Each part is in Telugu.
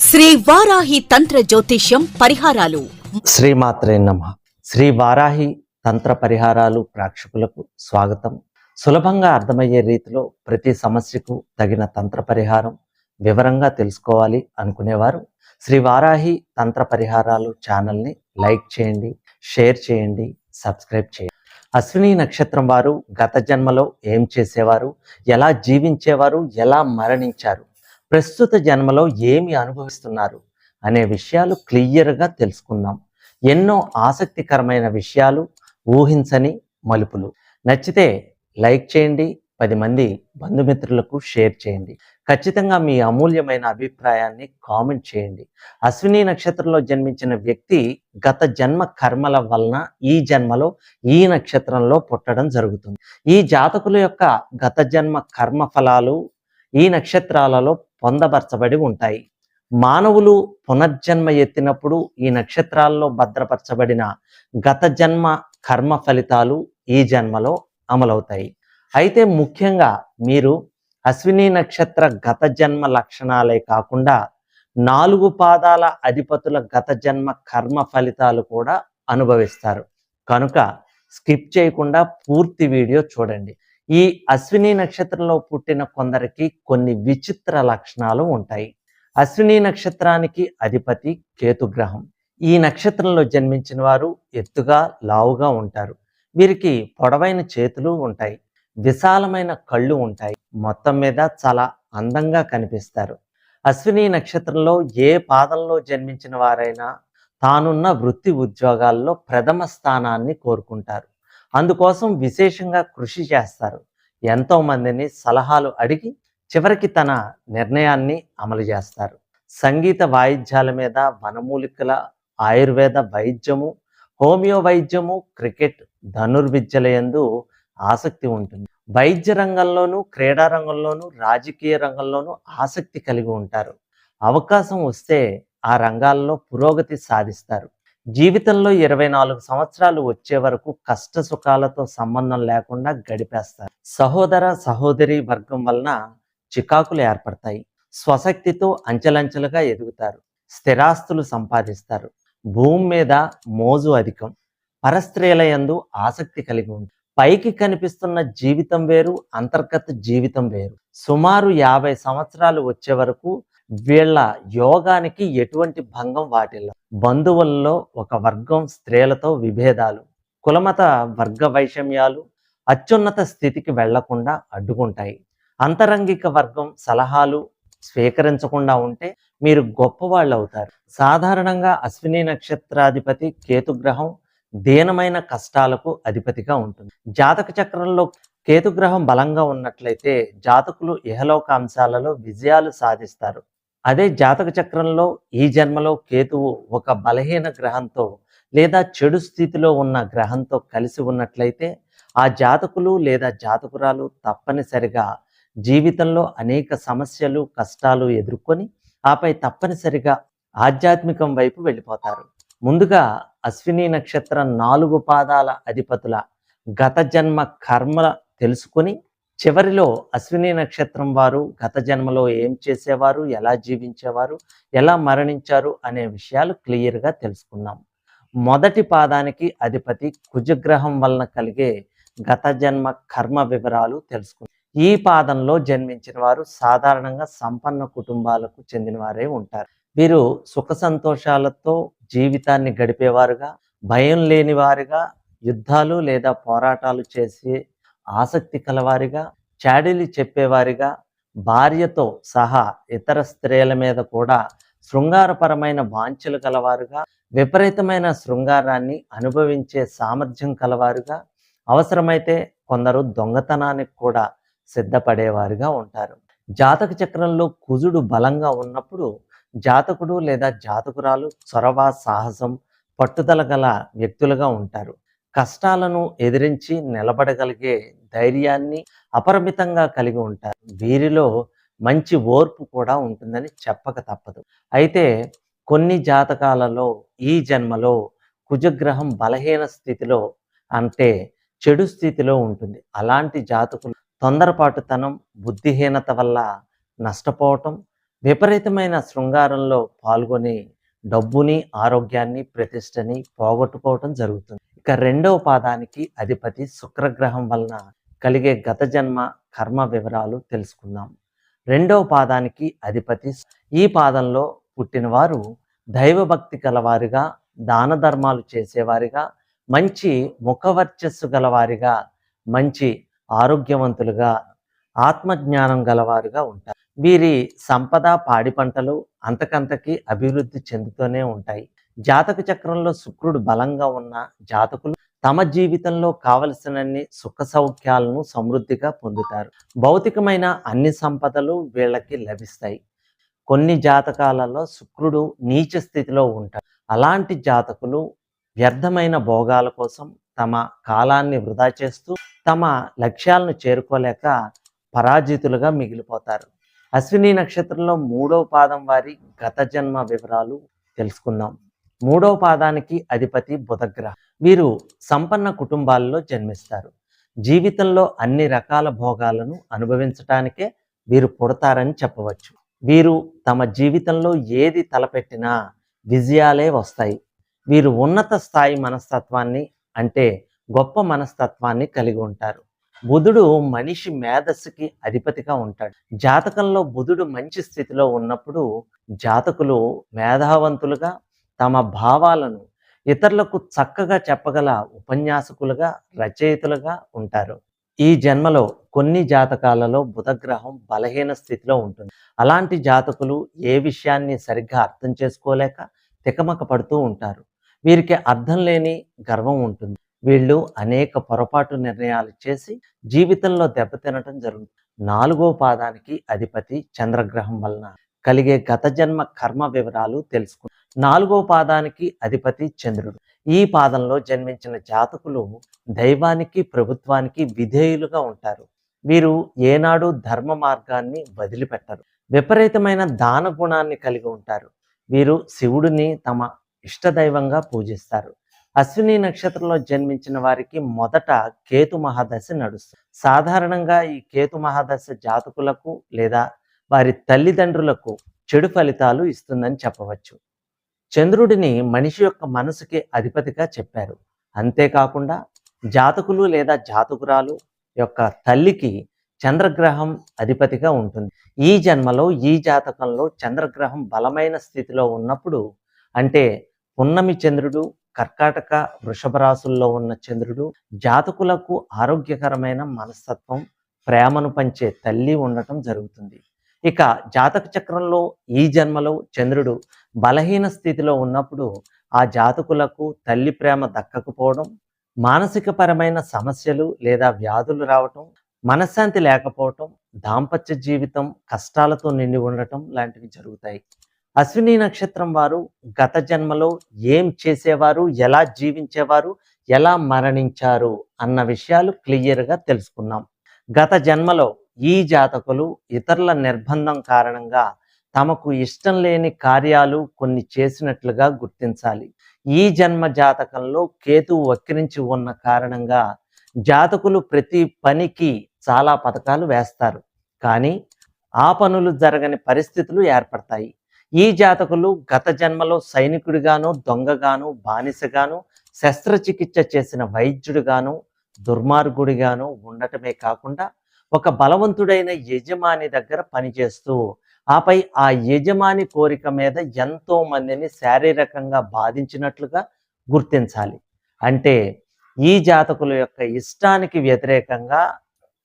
శ్రీ వారాహి తంత్ర జ్యోతిష్యం పరిహారాలు. శ్రీమాత్రే నమ. శ్రీ వారాహి తంత్ర పరిహారాలు ప్రేక్షకులకు స్వాగతం. సులభంగా అర్థమయ్యే రీతిలో ప్రతి సమస్యకు తగిన తంత్ర పరిహారం వివరంగా తెలుసుకోవాలి అనుకునేవారు. శ్రీ వారాహి తంత్ర పరిహారాలు ఛానల్ని లైక్ చేయండి షేర్ చేయండి సబ్స్క్రైబ్ చేయండి. అశ్విని నక్షత్రం వారు గత జన్మలో ఏం చేసేవారు? ఎలా జీవించేవారు? ఎలా మరణించారు? ప్రస్తుత జన్మలో ఏమి అనుభవిస్తున్నారు అనే విషయాలు క్లియర్గా తెలుసుకుందాం. ఎన్నో ఆసక్తికరమైన విషయాలు ఊహించని మలుపులు. నచ్చితే లైక్ చేయండి పది మంది బంధుమిత్రులకు షేర్ చేయండి. ఖచ్చితంగా మీ అమూల్యమైన అభిప్రాయాన్ని కామెంట్ చేయండి. అశ్విని నక్షత్రంలో జన్మించిన వ్యక్తి గత జన్మ కర్మల వలన ఈ జన్మలో ఈ నక్షత్రంలో పుట్టడం జరుగుతుంది. ఈ జాతకుల యొక్క గత జన్మ కర్మ ఫలాలు ఈ నక్షత్రాలలో పొందపరచబడి ఉంటాయి. మానవులు పునర్జన్మ ఎత్తినప్పుడు ఈ నక్షత్రాల్లో భద్రపరచబడిన గత జన్మ కర్మ ఫలితాలు ఈ జన్మలో అమలవుతాయి. అయితే ముఖ్యంగా మీరు అశ్విని నక్షత్ర గత జన్మ లక్షణాలే కాకుండా నాలుగు పాదాల అధిపతుల గత జన్మ కర్మ ఫలితాలు కూడా అనుభవిస్తారు. కనుక స్కిప్ చేయకుండా పూర్తి వీడియో చూడండి. ఈ అశ్విని నక్షత్రంలో పుట్టిన కొందరికి కొన్ని విచిత్ర లక్షణాలు ఉంటాయి. అశ్విని నక్షత్రానికి అధిపతి కేతుగ్రహం ఈ నక్షత్రంలో జన్మించిన వారు ఎత్తుగా లావుగా ఉంటారు. వీరికి పొడవైన చేతులు ఉంటాయి. విశాలమైన కళ్ళు ఉంటాయి. మొత్తం మీద చాలా అందంగా కనిపిస్తారు. అశ్విని నక్షత్రంలో ఏ పాదంలో జన్మించిన వారైనా తానున్న వృత్తి ఉద్యోగాల్లో ప్రథమ స్థానాన్ని కోరుకుంటారు. అందుకోసం విశేషంగా కృషి చేస్తారు. ఎంతోమందిని సలహాలు అడిగి చివరికి తన నిర్ణయాన్ని అమలు చేస్తారు. సంగీత వాయిద్యాల మీద వనమూలికల ఆయుర్వేద వైద్యము హోమియో వైద్యము క్రికెట్ ధనుర్విద్యలయందు ఆసక్తి ఉంటుంది. వైద్య రంగంలోనూ క్రీడా రంగంలోనూ రాజకీయ రంగంలోనూ ఆసక్తి కలిగి ఉంటారు. అవకాశం వస్తే ఆ రంగాల్లో పురోగతి సాధిస్తారు. జీవితంలో ఇరవై నాలుగు సంవత్సరాలు వచ్చే వరకు కష్ట సుఖాలతో సంబంధం లేకుండా గడిపేస్తారు. సహోదర సహోదరి వర్గం వలన చికాకులు ఏర్పడతాయి. స్వశక్తితో అంచెలంచెలుగా ఎదుగుతారు. స్థిరాస్తులు సంపాదిస్తారు. భూమి మీద మోజు అధికం. పరస్త్రీల యందు ఆసక్తి కలిగి ఉంది పైకి కనిపిస్తున్న జీవితం వేరు అంతర్గత జీవితం వేరు. సుమారు యాభై సంవత్సరాలు వచ్చే వరకు వీళ్ళ యోగానికి ఎటువంటి భంగం వాటిల్లో? బంధువుల్లో ఒక వర్గం స్త్రీలతో విభేదాలు కులమత వర్గ వైషమ్యాలు అత్యున్నత స్థితికి వెళ్ళకుండా అడ్డుకుంటాయి. అంతరంగిక వర్గం సలహాలు స్వీకరించకుండా ఉంటే మీరు గొప్పవాళ్ళు అవుతారు సాధారణంగా అశ్విని నక్షత్రాధిపతి కేతుగ్రహం దీనమైన కష్టాలకు అధిపతిగా ఉంటుంది. జాతక చక్రంలో కేతుగ్రహం బలంగా ఉన్నట్లయితే జాతకులు ఇహలోక అంశాలలో విజయాలు సాధిస్తారు. అదే జాతక చక్రంలో ఈ జన్మలో కేతువు ఒక బలహీన గ్రహంతో లేదా చెడు స్థితిలో ఉన్న గ్రహంతో కలిసి ఉన్నట్లయితే ఆ జాతకులు లేదా జాతకురాలు తప్పనిసరిగా జీవితంలో అనేక సమస్యలు కష్టాలు ఎదుర్కొని ఆపై తప్పనిసరిగా ఆధ్యాత్మికం వైపు వెళ్ళిపోతారు. ముందుగా అశ్విని నక్షత్రం నాలుగు పాదాల అధిపతుల గత జన్మ కర్మ తెలుసుకొని చివరిలో అశ్విని నక్షత్రం వారు గత జన్మలో ఏం చేసేవారు ఎలా జీవించేవారు ఎలా మరణించారు అనే విషయాలు క్లియర్గా తెలుసుకున్నాం. మొదటి పాదానికి అధిపతి కుజగ్రహం వలన కలిగే గత జన్మ కర్మ వివరాలు తెలుసుకున్నాం. ఈ పాదంలో జన్మించిన వారు సాధారణంగా సంపన్న కుటుంబాలకు చెందినవారే ఉంటారు. వీరు సుఖ సంతోషాలతో జీవితాన్ని గడిపేవారుగా భయం లేని వారుగా యుద్ధాలు లేదా పోరాటాలు చేసే ఆసక్తి కలవారిగా చాడీలు చెప్పేవారిగా భార్యతో సహా ఇతర స్త్రీల మీద కూడా శృంగారపరమైన వాంఛలు కలవారుగా విపరీతమైన శృంగారాన్ని అనుభవించే సామర్థ్యం కలవారుగా అవసరమైతే కొందరు దొంగతనానికి కూడా సిద్ధపడేవారుగా ఉంటారు. జాతక చక్రంలో కుజుడు బలంగా ఉన్నప్పుడు జాతకుడు లేదా జాతకురాలు చొరవ సాహసం పట్టుదల గల వ్యక్తులుగా ఉంటారు. కష్టాలను ఎదిరించి నిలబడగలిగే ధైర్యాన్ని అపరిమితంగా కలిగి ఉంటారు. వీరిలో మంచి ఓర్పు కూడా ఉంటుందని చెప్పక తప్పదు. అయితే కొన్ని జాతకాలలో ఈ జన్మలో కుజగ్రహం బలహీన స్థితిలో అంటే చెడు స్థితిలో ఉంటుంది. అలాంటి జాతకులు తొందరపాటుతనం బుద్ధిహీనత వల్ల నష్టపోవటం విపరీతమైన శృంగారంలో పాల్గొని డబ్బుని ఆరోగ్యాన్ని ప్రతిష్టని పోగొట్టుకోవటం జరుగుతుంది. ఇక రెండవ పాదానికి అధిపతి శుక్రగ్రహం వలన కలిగే గత జన్మ కర్మ వివరాలు తెలుసుకుందాం. రెండవ పాదానికి అధిపతి ఈ పాదంలో పుట్టినవారు దైవభక్తి గలవారిగా దాన ధర్మాలు చేసేవారిగా మంచి ముఖవర్చస్సు గలవారిగా మంచి ఆరోగ్యవంతులుగా ఆత్మజ్ఞానం గలవారుగా ఉంటారు. వీరి సంపద పాడి పంటలు అంతకంతకి అభివృద్ధి చెందుతూనే ఉంటాయి. జాతక చక్రంలో శుక్రుడు బలంగా ఉన్న జాతకులు తమ జీవితంలో కావలసినన్ని సుఖ సౌఖ్యాలను సమృద్ధిగా పొందుతారు. భౌతికమైన అన్ని సంపదలు వీళ్ళకి లభిస్తాయి. కొన్ని జాతకాలలో శుక్రుడు నీచ స్థితిలో ఉంటాడు. అలాంటి జాతకులు వ్యర్థమైన భోగాల కోసం తమ కాలాన్ని వృధా చేస్తూ తమ లక్ష్యాలను చేరుకోలేక పరాజితులుగా మిగిలిపోతారు. అశ్విని నక్షత్రంలో మూడవ పాదం వారి గత జన్మ వివరాలు తెలుసుకుందాం. మూడవ పాదానికి అధిపతి బుధగ్రహం. వీరు సంపన్న కుటుంబాల్లో జన్మిస్తారు. జీవితంలో అన్ని రకాల భోగాలను అనుభవించటానికే వీరు పుడతారని చెప్పవచ్చు. వీరు తమ జీవితంలో ఏది తలపెట్టినా విజయాలే వస్తాయి. వీరు ఉన్నత స్థాయి మనస్తత్వాన్ని అంటే గొప్ప మనస్తత్వాన్ని కలిగి ఉంటారు. బుధుడు మనిషి మేధస్సుకి అధిపతిగా ఉంటాడు. జాతకంలో బుధుడు మంచి స్థితిలో ఉన్నప్పుడు జాతకులు మేధావంతులుగా తమ భావాలను ఇతరులకు చక్కగా చెప్పగల ఉపన్యాసకులుగా రచయితలుగా ఉంటారు. ఈ జన్మలో కొన్ని జాతకాలలో బుధగ్రహం బలహీన స్థితిలో ఉంటుంది. అలాంటి జాతకులు ఏ విషయాన్ని సరిగ్గా అర్థం చేసుకోలేక తికమక పడుతూ ఉంటారు. వీరికి అర్థం లేని గర్వం ఉంటుంది. వీళ్ళు అనేక పొరపాటు నిర్ణయాలు చేసి జీవితంలో దెబ్బతినటం జరుగుతుంది. నాలుగో పాదానికి అధిపతి చంద్రగ్రహం వలన కలిగే గత జన్మ కర్మ వివరాలు తెలుసుకు నాలుగో పాదానికి అధిపతి చంద్రుడు. ఈ పాదంలో జన్మించిన జాతకులు దైవానికి ప్రభుత్వానికి విధేయులుగా ఉంటారు. వీరు ఏనాడు ధర్మ మార్గాన్ని వదిలిపెట్టరు. విపరీతమైన దాన గుణాన్ని కలిగి ఉంటారు. వీరు శివుడిని తమ ఇష్టదైవంగా పూజిస్తారు. అశ్విని నక్షత్రంలో జన్మించిన వారికి మొదట కేతు మహాదశ నడుస్తుంది. సాధారణంగా ఈ కేతు మహాదశ జాతకులకు లేదా వారి తల్లిదండ్రులకు చెడు ఫలితాలు ఇస్తుందని చెప్పవచ్చు. చంద్రుడిని మనిషి యొక్క మనసుకి అధిపతిగా చెప్పారు. అంతేకాకుండా జాతకులు లేదా జాతకురాలు యొక్క తల్లికి చంద్రగ్రహం అధిపతిగా ఉంటుంది. ఈ జన్మలో ఈ జాతకంలో చంద్రగ్రహం బలమైన స్థితిలో ఉన్నప్పుడు అంటే పున్నమి చంద్రుడు కర్కాటక వృషభ రాశుల్లో ఉన్న చంద్రుడు జాతకులకు ఆరోగ్యకరమైన మనస్తత్వం ప్రేమను పంచే తల్లి ఉండటం జరుగుతుంది. ఇక జాతక చక్రంలో ఈ జన్మలో చంద్రుడు బలహీన స్థితిలో ఉన్నప్పుడు ఆ జాతకులకు తల్లి ప్రేమ దక్కకపోవడం మానసికపరమైన సమస్యలు లేదా వ్యాధులు రావటం మనశ్శాంతి లేకపోవటం దాంపత్య జీవితం కష్టాలతో నిండి ఉండటం లాంటివి జరుగుతాయి. అశ్విని నక్షత్రం వారు గత జన్మలో ఏం చేసేవారు ఎలా జీవించేవారు ఎలా మరణించారు అన్న విషయాలు క్లియర్గా తెలుసుకున్నాం. గత జన్మలో ఈ జాతకులు ఇతరుల నిర్బంధం కారణంగా తమకు ఇష్టం లేని కార్యాలు కొన్ని చేసినట్లుగా గుర్తించాలి. ఈ జన్మ జాతకంలో కేతువు వక్రించి ఉన్న కారణంగా జాతకులు ప్రతి పనికి చాలా పథకాలు వేస్తారు. కానీ ఆ పనులు జరగని పరిస్థితులు ఏర్పడతాయి. ఈ జాతకులు గత జన్మలో సైనికుడిగాను దొంగగాను బానిసగాను శస్త్రచికిత్స చేసిన వైద్యుడిగాను దుర్మార్గుడిగాను ఉండటమే కాకుండా ఒక బలవంతుడైన యజమాని దగ్గర పనిచేస్తూ ఆపై ఆ యజమాని కోరిక మీద ఎంతో మందిని శారీరకంగా బాధించినట్లుగా గుర్తించాలి. అంటే ఈ జాతకుల యొక్క ఇష్టానికి వ్యతిరేకంగా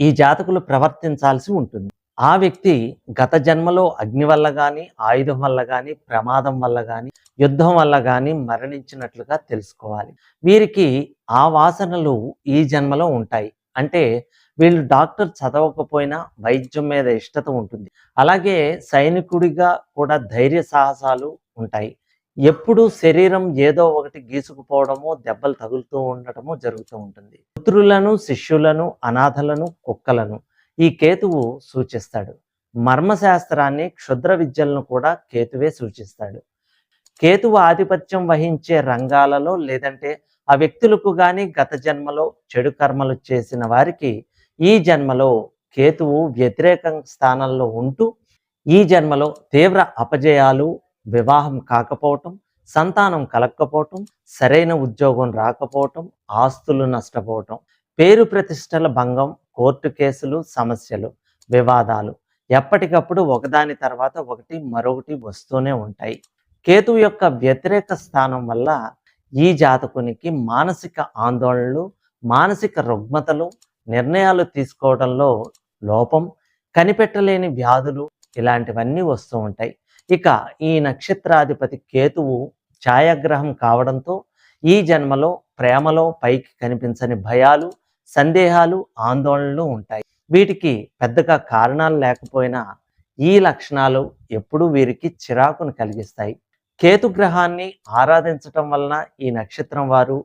ఈ జాతకులు ప్రవర్తించాల్సి ఉంటుంది. ఆ వ్యక్తి గత జన్మలో అగ్ని వల్ల కానీ ఆయుధం వల్ల కానీ ప్రమాదం వల్ల కానీ యుద్ధం వల్ల కానీ మరణించినట్లుగా తెలుసుకోవాలి. వీరికి ఆ వాసనలు ఈ జన్మలో ఉంటాయి. అంటే వీళ్ళు డాక్టర్ చదవకపోయినా వైద్యం మీద ఇష్టత ఉంటుంది. అలాగే సైనికుడిగా కూడా ధైర్య సాహసాలు ఉంటాయి. ఎప్పుడు శరీరం ఏదో ఒకటి గీసుకుపోవడమో దెబ్బలు తగులుతూ ఉండటమో జరుగుతూ ఉంటుంది. పుత్రులను శిష్యులను అనాథలను కుక్కలను ఈ కేతువు సూచిస్తాడు. మర్మశాస్త్రాన్ని క్షుద్ర విద్యలను కూడా కేతువే సూచిస్తాడు. కేతువు ఆధిపత్యం వహించే రంగాలలో లేదంటే ఆ వ్యక్తులకు కానీ గత జన్మలో చెడు కర్మలు చేసిన వారికి ఈ జన్మలో కేతువు వ్యతిరేక స్థానంలో ఉంటూ ఈ జన్మలో తీవ్ర అపజయాలు వివాహం కాకపోవటం సంతానం కలక్కపోవటం సరైన ఉద్యోగం రాకపోవటం ఆస్తులు నష్టపోవటం పేరు ప్రతిష్టల భంగం కోర్టు కేసులు సమస్యలు వివాదాలు ఎప్పటికప్పుడు ఒకదాని తర్వాత ఒకటి మరొకటి వస్తూనే ఉంటాయి. కేతు యొక్క వ్యతిరేక స్థానం వల్ల ఈ జాతకునికి మానసిక ఆందోళనలు మానసిక రుగ్మతలు నిర్ణయాలు తీసుకోవడంలో లోపం కనిపెట్టలేని వ్యాధులు ఇలాంటివన్నీ వస్తూ ఉంటాయి. ఇక ఈ నక్షత్రాధిపతి కేతువు ఛాయాగ్రహం కావడంతో ఈ జన్మలో ప్రేమలో పైకి కనిపించని భయాలు సందేహాలు ఆందోళనలు ఉంటాయి. వీటికి పెద్దగా కారణాలు లేకపోయినా ఈ లక్షణాలు ఎప్పుడూ వీరికి చిరాకును కలిగిస్తాయి. కేతు గ్రహాన్ని ఆరాధించటం వలన ఈ నక్షత్రం వారు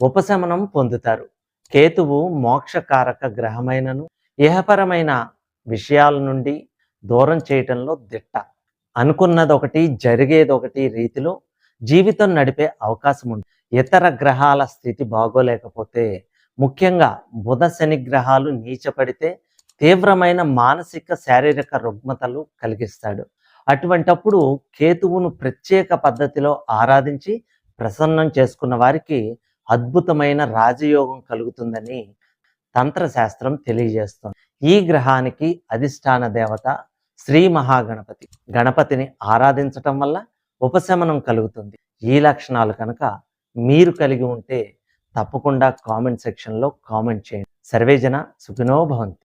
ఉపశమనం పొందుతారు. కేతువు మోక్షకారక గ్రహమైనను ఇహపరమైన విషయాల నుండి దూరం చేయటంలో దిట్ట. అనుకున్నదొకటి జరిగేదొకటి రీతిలో జీవితం నడిపే అవకాశం ఉంది ఇతర గ్రహాల స్థితి బాగోలేకపోతే ముఖ్యంగా బుధ శని గ్రహాలు నీచపడితే తీవ్రమైన మానసిక శారీరక రుగ్మతలు కలిగిస్తాడు. అటువంటప్పుడు కేతువును ప్రత్యేక పద్ధతిలో ఆరాధించి ప్రసన్నం చేసుకున్న వారికి అద్భుతమైన రాజయోగం కలుగుతుందని తంత్రశాస్త్రం తెలియజేస్తుంది. ఈ గ్రహానికి అధిష్టాన దేవత శ్రీ మహాగణపతి. గణపతిని ఆరాధించటం వల్ల ఉపశమనం కలుగుతుంది. ఈ లక్షణాలు కనుక మీరు కలిగి ఉంటే తప్పకుండా కామెంట్ సెక్షన్లో కామెంట్ చేయండి. సర్వేజన సుఖినో భవంతి.